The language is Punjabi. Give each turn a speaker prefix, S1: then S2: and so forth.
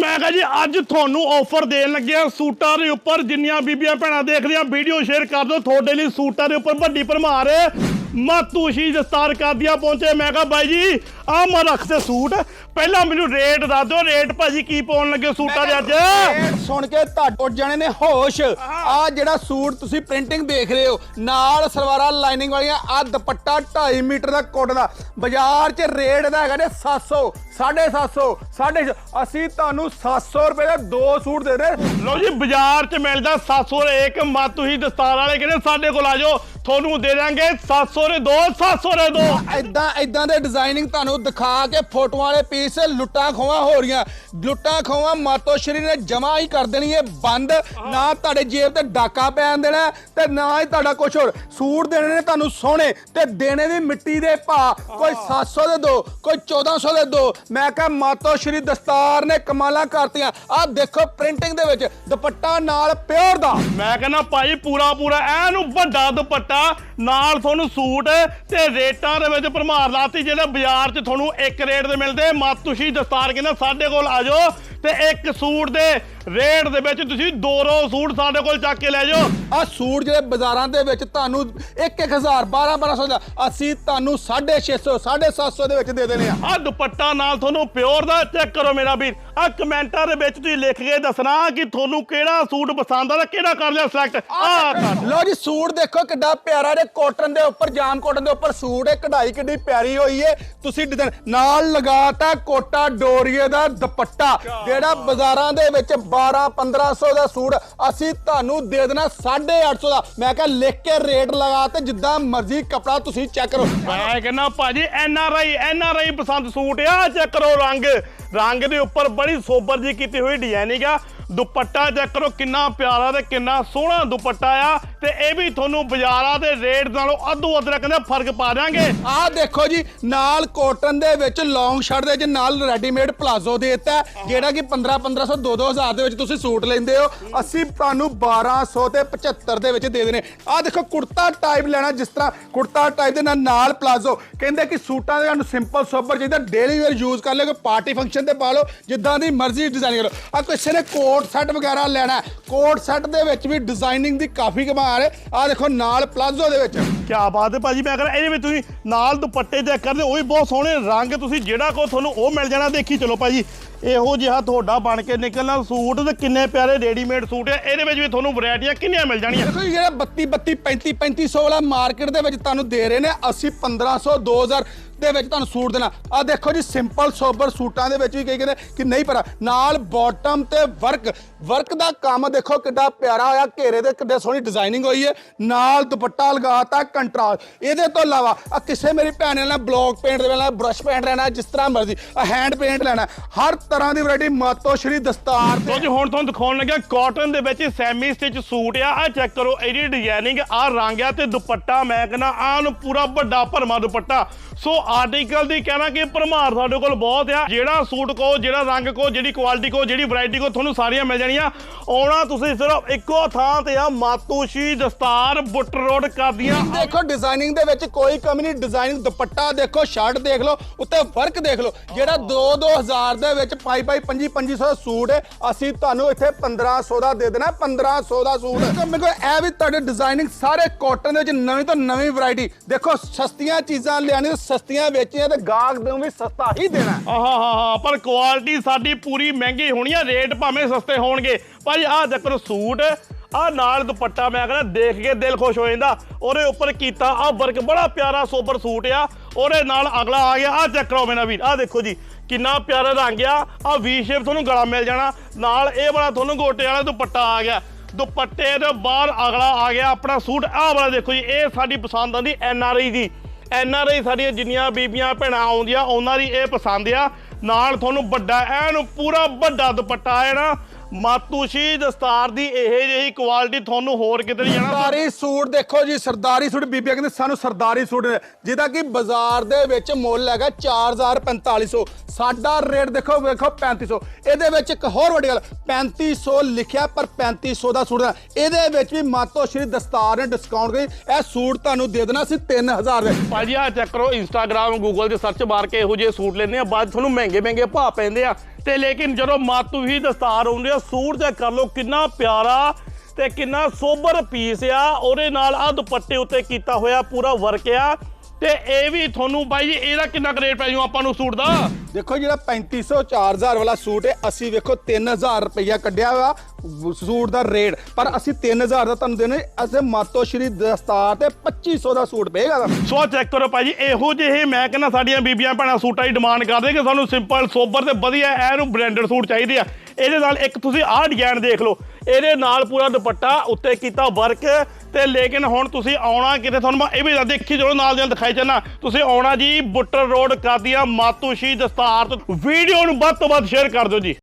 S1: ਮੈਂ ਕਹਾਂ ਜੀ ਅੱਜ ਤੁਹਾਨੂੰ ਆਫਰ ਦੇਣ ਲੱਗਿਆ ਸੂਟਾਂ ਦੇ ਉੱਪਰ। ਜਿੰਨੀਆਂ ਬੀਬੀਆਂ ਭੈਣਾਂ ਦੇਖਦੀਆਂ ਵੀਡੀਓ ਸ਼ੇਅਰ ਕਰ ਦਿਓ। ਤੁਹਾਡੇ ਲਈ ਸੂਟਾਂ ਦੇ ਉੱਪਰ ਵੱਡੀ ਭਰਮਾਰ ਹੈ ਮਾਤੂਸ਼ੀ ਦਸਤਾਰ ਕਾਦੀਆਂ ਪਹੁੰਚੇ। ਮੈਂ ਕਹਾਂ ਬਾਈ ਜੀ ਆ ਮੈਂ ਰੱਖਦੇ ਸੂਟ। ਪਹਿਲਾਂ ਮੈਨੂੰ ਰੇਟ ਦੱਸ ਦਿਓ ਰੇਟ ਭਾਜੀ ਕੀ ਪਾਉਣ ਲੱਗੇ ਸੂਟਾਂ ਦੇ ਅੱਜ?
S2: ਸੁਣ ਕੇ ਤੁਹਾਡੇ ਉੱਡ ਜਾਣੇ ਨੇ ਹੋਸ਼। ਆ ਜਿਹੜਾ ਸੂਟ ਤੁਸੀਂ ਪ੍ਰਿੰਟਿੰਗ ਦੇਖ ਰਹੇ ਹੋ ਨਾਲ ਸਲਵਾਰਾਂ ਲਾਈਨਿੰਗ ਵਾਲੀਆਂ ਆ ਦੁਪੱਟਾ 2.5 ਮੀਟਰ ਦਾ ਕੋਟ ਦਾ। ਬਾਜ਼ਾਰ 'ਚ ਰੇਟ ਦਾ ਹੈਗਾ ਨੇ 700 750 ਸਾਢੇ ਅਸੀਂ ਤੁਹਾਨੂੰ 700 ਰੁਪਏ ਦੇ ਦੋ ਸੂਟ ਦੇ ਦੇ।
S1: ਲਓ ਜੀ ਬਾਜ਼ਾਰ 'ਚ ਮਿਲਦਾ 700 ਦੇ ਇੱਕ ਮਾਤੂਸ਼ੀ ਦਸਤਾਰ ਵਾਲੇ ਕਹਿੰਦੇ ਸਾਡੇ ਕੋਲ ਆ ਜਾਓ ਤੁਹਾਨੂੰ ਦੇ ਦਾਂਗੇ 700 ਦੇ ਦੋ 700 ਦੇ ਦੋ।
S2: ਐਦਾਂ ਐਦਾਂ ਦੇ ਡਿਜ਼ਾਈਨਿੰਗ ਤੁਹਾਨੂੰ ਦਿਖਾ ਕੇ ਫੋਟੋਆਂ ਵਾਲੇ ਪੀਸ ਲੁੱਟਾਂ ਖੋਵਾਂ ਹੋ ਰਹੀਆਂ। ਲੁੱਟਾਂ ਖੋਵਾਂ ਮਾਤੋ ਸ਼੍ਰੀ ਨੇ ਜਮਾ ਹੀ ਕਰ ਦੇਣੀ ਹੈ ਬੰਦ। ਨਾ ਤੁਹਾਡੇ ਜੇਬ ਤੇ ਡਾਕਾ ਪੈਣ ਦੇਣਾ ਤੇ ਨਾ ਹੀ ਤੁਹਾਡਾ ਕੁਝ ਹੋਰ। ਸੂਟ ਦੇਣੇ ਨੇ ਤੁਹਾਨੂੰ ਸੋਹਣੇ ਤੇ ਦੇਣੇ ਵੀ ਮਿੱਟੀ ਦੇ ਭਾ ਕੋਈ 700 ਦੇ ਦੋ ਕੋਈ 1400 ਦੇ ਦੋ ਮੈਂ ਕਿਹਾ, ਮਾਤੋ ਸ਼੍ਰੀ ਦਸਤਾਰ ਨੇ ਕਮਾਲਾਂ ਕਰਤੀਆਂ। ਆਹ ਦੇਖੋ ਪ੍ਰਿੰਟਿੰਗ ਦੇ ਵਿੱਚ, ਦੁਪੱਟਾ ਨਾਲ ਪਿਓਰ ਦਾ।
S1: ਮੈਂ ਕਹਿੰਦਾ, ਭਾਈ ਪੂਰਾ ਪੂਰਾ, ਐਨ ਵੱਡਾ ਦੁਪੱਟਾ, ਨਾਲ ਤੁਹਾਨੂੰ ਸੂਟ ਤੇ ਰੇਟਾਂ ਦੇ ਵਿੱਚ ਭਰਮਾਰ ਲਾਤੀ ਜਿਹੜੇ ਬਾਜ਼ਾਰ 'ਚ ਤੁਹਾਨੂੰ ਇੱਕ ਰੇਟ ਦੇ ਮਿਲਦੇ। ਮਾਤੂਸ਼ੀ ਦਸਤਾਰ ਕਹਿੰਦਾ, ਸਾਡੇ ਕੋਲ ਆ ਜਾਓ ਤੇ ਇੱਕ ਸੂਟ ਦੇ ਰੇਟ ਦੇ ਵਿੱਚ ਤੁਸੀਂ ਦੋ ਰੋ ਸੂਟ ਸਾਡੇ ਕੋਲ ਚੱਕ ਕੇ ਲੈ ਜਾਓ।
S2: ਆ ਸੂਟ ਜਿਹੜੇ ਬਾਜ਼ਾਰਾਂ ਦੇ ਵਿੱਚ ਤੁਹਾਨੂੰ 1000 12 1200 ਦਾ ਅਸੀਂ ਤੁਹਾਨੂੰ 650 750 ਦੇ ਵਿੱਚ ਦੇ ਦੇਣੇ ਆ।
S1: ਆ ਦੁਪੱਟਾ ਨਾਲ ਤੁਹਾਨੂੰ ਪਿਓਰ ਦਾ ਚੈੱਕ ਕਰੋ ਮੇਰਾ ਵੀਰ। ਆ ਕਮੈਂਟਾਂ ਦੇ ਵਿੱਚ ਤੁਸੀਂ ਲਿਖ ਕੇ ਦੱਸਣਾ ਕਿ ਤੁਹਾਨੂੰ ਕਿਹੜਾ ਸੂਟ ਪਸੰਦ ਆ ਤੇ ਕਿਹੜਾ ਕਰ ਲਿਆ ਸਿਲੈਕਟ ਆ
S2: ਲਓ ਜੀ ਸੂਟ ਦੇਖੋ ਕਿੱਡਾ ਪਿਆਰਾ ਜੇ ਕਾਟਨ ਦੇ ਉੱਪਰ ਜਾਮ ਕਾਟਨ ਦੇ ਉੱਪਰ ਸੂਟ ਹੈ ਕਢਾਈ ਕਿੱਡੀ ਪਿਆਰੀ ਹੋਈ ਹੈ। ਤੁਸੀਂ ਡਿਜ਼ਾਈਨ ਨਾਲ ਲਗਾਤਾ ਕੋਟਾ ਡੋਰੀਏ ਦਾ ਦੁਪੱਟਾ ਜਿਹੜਾ ਬਾਜ਼ਾਰਾਂ ਦੇ ਵਿੱਚ 12 1500 ਦਾ ਸੂਟ ਅਸੀਂ ਤੁਹਾਨੂੰ ਦੇ ਦੇਣਾ 850 ਦਾ। ਮੈਂ ਕਿਹਾ ਲਿਖ ਕੇ ਰੇਟ ਲਗਾ ਤੇ ਜਿੱਦਾਂ ਮਰਜ਼ੀ ਕਪੜਾ ਤੁਸੀਂ ਚੈੱਕ ਕਰੋ।
S1: ਮੈਂ ਕਹਿੰਦਾ ਭਾਜੀ, N R I, N R I ਪਸੰਦ ਸੂਟ ਆ ਚੈੱਕ ਕਰੋ ਰੰਗ। ਰੰਗ ਦੇ ਉੱਪਰ ਬੜੀ ਸੋਬਰ ਜੀ ਕੀਤੀ ਹੋਈ ਡਿਜ਼ਾਈਨਿੰਗ ਆ ਦੁਪੱਟਾ ਚੈੱਕ ਕਰੋ ਕਿੰਨਾ ਪਿਆਰਾ ਤੇ ਕਿੰਨਾ ਸੋਹਣਾ ਦੁਪੱਟਾ ਆ ਤੇ ਇਹ ਵੀ ਤੁਹਾਨੂੰ ਬਾਜ਼ਾਰਾਂ ਦੇ ਰੇਟ ਨਾਲੋਂ ਅੱਧੋ ਅੱਧ ਕਹਿੰਦੇ ਫ਼ਰਕ ਪਾ ਦਾਂਗੇ
S2: ਆਹ ਦੇਖੋ ਜੀ, ਨਾਲ ਕੋਟਨ ਦੇ ਵਿੱਚ ਲੌਂਗ ਸ਼ਰਟ ਦੇ ਵਿੱਚ ਨਾਲ ਰੈਡੀਮੇਡ ਪਲਾਜ਼ੋ ਦੇ ਦਿੱਤਾ ਜਿਹੜਾ ਕਿ 15 1500 2 2000 ਦੇ ਵਿੱਚ ਤੁਸੀਂ ਸੂਟ ਲੈਂਦੇ ਹੋ। ਅਸੀਂ ਤੁਹਾਨੂੰ 1200 ਤੇ 75 ਦੇ ਵਿੱਚ ਦੇ ਦੇਣੇ ਆਹ ਦੇਖੋ, ਕੁੜਤਾ ਟਾਈਪ ਲੈਣਾ ਜਿਸ ਤਰ੍ਹਾਂ ਕੁੜਤਾ ਟਾਈਪ ਦੇ ਨਾਲ ਨਾਲ ਪਲਾਜ਼ੋ ਕਹਿੰਦੇ ਕਿ ਸੂਟਾਂ ਦੇ ਤੁਹਾਨੂੰ ਸਿੰਪਲ ਸੋਬਰ ਚਾਹੀਦਾ ਡੇਲੀ ਵੇਅਰ ਯੂਜ਼ ਕਰ ਲਿਓ, ਕੋਈ ਪਾਰਟੀ ਫੰਕਸ਼ਨ ਤੇ ਪਾ ਲਓ, ਜਿੱਦਾਂ ਦੀ ਮਰਜ਼ੀ ਡਿਜ਼ਾਈਨ ਕਰੋ। ਆ ਕਿਸੇ ਨੇ ਕੋਟ ਸੈੱਟ ਵਗੈਰਾ ਲੈਣਾ ਕੋਟ ਸੈੱਟ ਦੇ ਵਿੱਚ ਵੀ ਡਿਜ਼ਾਈਨਿੰਗ ਦੀ ਕਾਫੀ ਕਮਾਲ ਹੈ। ਆਹ ਦੇਖੋ ਨਾਲ ਪਲਾਜ਼ੋ ਦੇ ਵਿੱਚ।
S1: ਕਿਆ ਬਾਤ ਹੈ ਭਾਜੀ ਮੈਂ ਕਹਿੰਦਾ ਇਹਦੇ ਵਿੱਚ ਤੁਸੀਂ ਨਾਲ ਦੁਪੱਟੇ ਚੈੱਕ ਕਰਦੇ ਉਹ ਵੀ ਬਹੁਤ ਸੋਹਣੇ ਰੰਗ ਤੁਸੀਂ ਜਿਹੜਾ ਕੋ ਤੁਹਾਨੂੰ ਉਹ ਮਿਲ ਜਾਣਾ ਦੇਖੀ ਚਲੋ ਭਾਜੀ। ਇਹੋ ਜਿਹਾ ਤੁਹਾਡਾ ਬਣ ਕੇ ਨਿਕਲਣਾ ਸੂਟ ਤੇ ਕਿੰਨੇ ਪਿਆਰੇ ਰੈਡੀਮੇਡ ਸੂਟ ਆ ਇਹਦੇ ਵਿੱਚ ਵੀ ਤੁਹਾਨੂੰ ਵੈਰਾਈਟੀਆਂ ਕਿੰਨੀਆਂ ਮਿਲ ਜਾਣੀਆਂ?
S2: ਦੇਖੋ ਜਿਹੜਾ 32 32 35 3500 ਵਾਲਾ ਮਾਰਕੀਟ ਦੇ ਵਿੱਚ ਤੁਹਾਨੂੰ ਦੇ ਰਹੇ ਨੇ ਅਸੀਂ 1500 2000 ਦੇ ਵਿੱਚ ਤੁਹਾਨੂੰ ਸੂਟ ਦੇਣਾ। ਆ ਦੇਖੋ ਜੀ ਸਿੰਪਲ ਸੋਬਰ ਸੂਟਾਂ ਦੇ ਵਿੱਚ ਵੀ ਕਈ ਕਹਿੰਦੇ ਕਿ ਨਹੀਂ ਪਰ ਨਾਲ ਬਾਟਮ ਤੇ ਵਰਕ ਵਰਕ ਦਾ ਕੰਮ ਦੇਖੋ ਕਿੱਡਾ ਪਿਆਰਾ ਹੋਇਆ, ਘੇਰੇ ਦੇ ਕਿੱਡੇ ਸੋਹਣੀ ਡਿਜ਼ਾਈਨਿੰਗ ਹੋਈ ਹੈ। ਨਾਲ ਦੁਪੱਟਾ ਲਗਾਤਾ ਕੰਟਰਾਸਟ ਇਹਦੇ ਤੋਂ ਇਲਾਵਾ ਆ ਕਿਸੇ ਮੇਰੀ ਭੈਣ ਨੇ ਲੈਣਾ ਬਲੌਕ ਪੇਂਟ ਦੇ ਲੈਣਾ ਬ੍ਰਸ਼ ਪੇਂਟ ਲੈਣਾ, ਜਿਸ ਤਰ੍ਹਾਂ ਮਰਜ਼ੀ ਆ ਹੈਂਡ ਪੇਂਟ ਲੈਣਾ। ਹਰ ਤਰ੍ਹਾਂ ਦੀ ਵੈਰਾਈਟੀ ਮਾਤੋ ਸ਼੍ਰੀ ਦਸਤਾਰ
S1: ਲੋ ਜੀ, ਹੁਣ ਤੁਹਾਨੂੰ ਦਿਖਾਉਣ ਲੱਗਿਆ ਕਾਟਨ ਦੇ ਵਿੱਚ ਸੈਮੀ ਸਟਿਚ ਸੂਟ ਆ। ਆ ਚੈੱਕ ਕਰੋ, ਇਹਦੀ ਡਿਜ਼ਾਈਨਿੰਗ ਆ ਰੰਗ ਆ ਤੇ ਦੁਪੱਟਾ ਮੈਂ ਕਹਿੰਦਾ, ਆਹ ਨੂੰ ਪੂਰਾ ਵੱਡਾ ਭਰਮਾ ਦੁਪੱਟਾ। ਸੋ ਆਰਟੀਕਲ ਦੀ ਕਹਿਣਾ ਕਿ ਭਰਮਾਰ ਸਾਡੇ ਕੋਲ ਬਹੁਤ ਆ। ਜਿਹੜਾ ਸੂਟ ਕੋ ਜਿਹੜਾ ਰੰਗ ਕੋ ਜਿਹੜੀ ਕੁਆਲਿਟੀ ਕੋ ਜਿਹੜੀ ਵੈਰਾਈਟੀ ਕੋ ਤੁਹਾਨੂੰ ਸਾਰੀਆਂ ਮਿਲ ਜਾਣੀਆਂ। ਆਉਣਾ ਤੁਸੀਂ ਸਿਰਫ ਇੱਕੋ ਥਾਂ ਤੇ ਆ, ਮਾਤੂਸ਼ੀ ਦਸਤਾਰ, ਬੁੱਟ ਰੋਡ ਕਰਦੀਆਂ
S2: ਦੇਖੋ ਡਿਜ਼ਾਈਨਿੰਗ ਦੇ ਵਿੱਚ ਕੋਈ ਕਮੀ ਨਹੀਂ। ਡਿਜ਼ਾਈਨਿੰਗ ਦੁਪੱਟਾ ਦੇਖੋ ਸ਼ਰਟ ਦੇਖ ਲਓ, ਉੱਤੇ ਵਰਕ ਦੇਖ ਲਓ। ਜਿਹੜਾ 2-2000 ਦੇ ਵਿੱਚ ਪਾਈ ਪਾਈ 5-500 ਦਾ ਸੂਟ ਹੈ, ਅਸੀਂ ਤੁਹਾਨੂੰ ਇੱਥੇ 1500 ਦਾ ਦੇ ਦੇਣਾ 1500 ਦਾ ਸੂਟ। ਤੇ ਮੇਰੇ ਕੋਲ ਇਹ ਵੀ ਤੁਹਾਡੇ ਡਿਜ਼ਾਈਨਿੰਗ ਸਾਰੇ ਕਾਟਨ ਦੇ ਵਿੱਚ ਨਵੀਂ ਤੋਂ ਨਵੀਂ ਵੈਰਾਈਟੀ ਦੇਖੋ, ਸਸਤੀਆਂ ਚੀਜ਼ਾਂ ਲਿਆਣੀ ਤੇ ਸਸਤੀਆਂ ਵੇਚੀਆਂ ਤੇ ਗਾਹਕ ਨੂੰ ਵੀ ਸਸਤਾ ਹੀ ਦੇਣਾ।
S1: ਆਹਾ ਹਾ ਹਾ ਪਰ ਕੁਆਲਿਟੀ ਸਾਡੀ ਪੂਰੀ ਮਹਿੰਗੀ ਹੋਣੀ ਆ ਰੇਟ ਭਾਵੇਂ ਸਸਤੇ ਹੋਣਗੇ। ਭਾਜੀ ਆਹ ਚੱਕਰ ਸੂਟ ਆ ਨਾਲ ਦੁਪੱਟਾ, ਮੈਂ ਕਹਿੰਦਾ ਦੇਖ ਕੇ ਦਿਲ ਖੁਸ਼ ਹੋ ਜਾਂਦਾ। ਉਹਦੇ ਉੱਪਰ ਕੀਤਾ ਆ ਵਰਕ ਬੜਾ ਪਿਆਰਾ ਸੋਬਰ ਸੂਟ ਆ। ਉਹਦੇ ਨਾਲ ਅਗਲਾ ਆ ਗਿਆ ਆ ਚੈੱਕ ਕਰੋ ਮੇਰਾ ਵੀਰ ਆ ਦੇਖੋ ਜੀ, ਕਿੰਨਾ ਪਿਆਰਾ ਰੰਗ ਆ। ਆ ਵੀ ਸ਼ੇਪ ਤੁਹਾਨੂੰ ਗਲਾ ਮਿਲ ਜਾਣਾ। ਨਾਲ ਇਹ ਵਾਲਾ ਤੁਹਾਨੂੰ ਗੋਟੇ ਵਾਲਾ ਦੁਪੱਟਾ ਆ ਗਿਆ। ਦੁਪੱਟੇ ਦੇ ਬਾਹਰ ਅਗਲਾ ਆ ਗਿਆ ਆਪਣਾ ਸੂਟ, ਆਹ ਵਾਲਾ ਦੇਖੋ ਜੀ, ਇਹ ਸਾਡੀ ਪਸੰਦ ਆਂਦੀ N R I the. N R I ਸਾਡੀਆਂ ਜਿੰਨੀਆਂ ਬੀਬੀਆਂ ਭੈਣਾਂ ਆਉਂਦੀਆਂ, ਉਹਨਾਂ ਦੀ ਇਹ ਪਸੰਦ ਆ। ਨਾਲ ਤੁਹਾਨੂੰ ਵੱਡਾ ਐਨ ਪੂਰਾ ਵੱਡਾ ਦੁਪੱਟਾ ਹੈ ਨਾ ਮਾਤੂਸ਼ੀ ਦਸਤਾਰ ਦੀ ਇਹ ਜਿਹੀ ਕੁਆਲਿਟੀ ਤੁਹਾਨੂੰ ਹੋਰ ਕਿਤੇ ਨਹੀਂ ਜਾਣਾ।
S2: ਸਰਦਾਰੀ ਸੂਟ ਦੇਖੋ ਜੀ ਸਰਦਾਰੀ ਸੂਟ ਬੀਬੀਆਂ ਕਹਿੰਦੇ ਸਾਨੂੰ ਸਰਦਾਰੀ ਸੂਟ ਜਿਹਦਾ ਕਿ ਬਾਜ਼ਾਰ ਦੇ ਵਿੱਚ ਮੁੱਲ ਹੈਗਾ 4450 ਸਾਡਾ ਰੇਟ ਦੇਖੋ ਵੇਖੋ 3500 ਇਹਦੇ ਵਿੱਚ ਇੱਕ ਹੋਰ ਵੱਡੀ ਗੱਲ 3500 ਲਿਖਿਆ ਪਰ 3500 ਦਾ ਸੂਟ ਇਹਦੇ ਵਿੱਚ ਵੀ ਮਾਤੋ ਸ਼੍ਰੀ ਦਸਤਾਰ ਨੇ ਡਿਸਕਾਊਂਟ ਕਰੀ। ਇਹ ਸੂਟ ਤੁਹਾਨੂੰ ਦੇ ਦੇਣਾ ਸੀ 3000 ਦੇ।
S1: ਭਾਜੀ ਆ ਚੈੱਕ ਕਰੋ ਇੰਸਟਾਗ੍ਰam ਗੂਗਲ 'ਤੇ ਸਰਚ ਮਾਰ ਕੇ ਇਹੋ ਜਿਹੇ ਸੂਟ ਲੈਂਦੇ ਆ। ਬਾਅਦ ਤੁਹਾਨੂੰ ਮਹਿੰਗੇ ਮਹਿੰਗੇ ਭਾਅ ਪੈਂਦੇ ਆ। ਤੇ ਲੇਕਿਨ ਜਦੋਂ ਮਾਤੂ ਹੀ ਦਸਤਾਰ ਹੁੰਦੇ ਆ, ਸੂਟ ਚੈੱਕ ਕਰ ਲਓ, ਕਿੰਨਾ ਪਿਆਰਾ ਤੇ ਕਿੰਨਾ ਸੋਬਰ ਪੀਸ ਆ। ਉਹਦੇ ਨਾਲ ਆ ਦੁਪੱਟੇ ਉੱਤੇ ਕੀਤਾ ਹੋਇਆ ਪੂਰਾ ਵਰਕ ਆ। ਤੇ ਇਹ ਵੀ ਤੁਹਾਨੂੰ ਬਾਈ ਜੀ ਇਹਦਾ ਕਿੰਨਾ ਰੇਟ ਪੈ ਜੂ ਆਪਾਂ ਨੂੰ ਸੂਟ ਦਾ?
S2: ਦੇਖੋ ਜਿਹੜਾ 3500 4000 ਵਾਲਾ ਸੂਟ ਹੈ ਅਸੀਂ ਵੇਖੋ 3000 ਰੁਪਇਆ ਕੱਢਿਆ ਵਾ ਸੂਟ ਦਾ ਰੇਟ ਪਰ ਅਸੀਂ 3000 ਦਾ ਤੁਹਾਨੂੰ ਦੇਣੇ ਅਸੀਂ ਮਾਤੋ ਸ਼੍ਰੀ ਦਸਤਾਰ ਤੇ 2500 ਦਾ ਸੂਟ ਪਏਗਾ
S1: ਸੋ ਚੈੱਕ ਕਰੋ ਭਾਜੀ ਇਹੋ ਜਿਹੇ ਮੈਂ ਕਹਿੰਦਾ ਸਾਡੀਆਂ ਬੀਬੀਆਂ ਭੈਣਾਂ ਸੂਟਾਂ ਦੀ ਡਿਮਾਂਡ ਕਰਦੇ ਕਿ ਸਾਨੂੰ ਸਿੰਪਲ ਸੋਬਰ ਤੇ ਵਧੀਆ ਐਨ ਬ੍ਰਾਂਡਡ ਸੂਟ ਚਾਹੀਦੇ ਆ। ਇਹਦੇ ਨਾਲ ਇੱਕ ਤੁਸੀਂ ਆਹ ਡਿਜ਼ਾਈਨ ਦੇਖ ਲਓ। ਇਹਦੇ ਨਾਲ ਪੂਰਾ ਦੁਪੱਟਾ ਉੱਤੇ ਕੀਤਾ ਵਰਕ ਤੇ ਲੇਕਿਨ ਹੁਣ ਤੁਸੀਂ ਆਉਣਾ ਕਿਤੇ ਤੁਹਾਨੂੰ ਮੈਂ ਇਹ ਵੀ ਦੱਸ ਦੇਖੀ ਜਦੋਂ ਨਾਲ ਦੇ ਦਿਖਾਈ ਚੱਲਣਾ। ਤੁਸੀਂ ਆਉਣਾ ਜੀ ਬੁੱਟਰ ਰੋਡ ਕਾਦੀਆਂ ਮਾਤੂਸ਼ੀ ਦਸਤਾਰ ਤੋਂ। ਵੀਡੀਓ ਨੂੰ ਵੱਧ ਤੋਂ ਵੱਧ ਸ਼ੇਅਰ ਕਰ ਦਿਓ ਜੀ।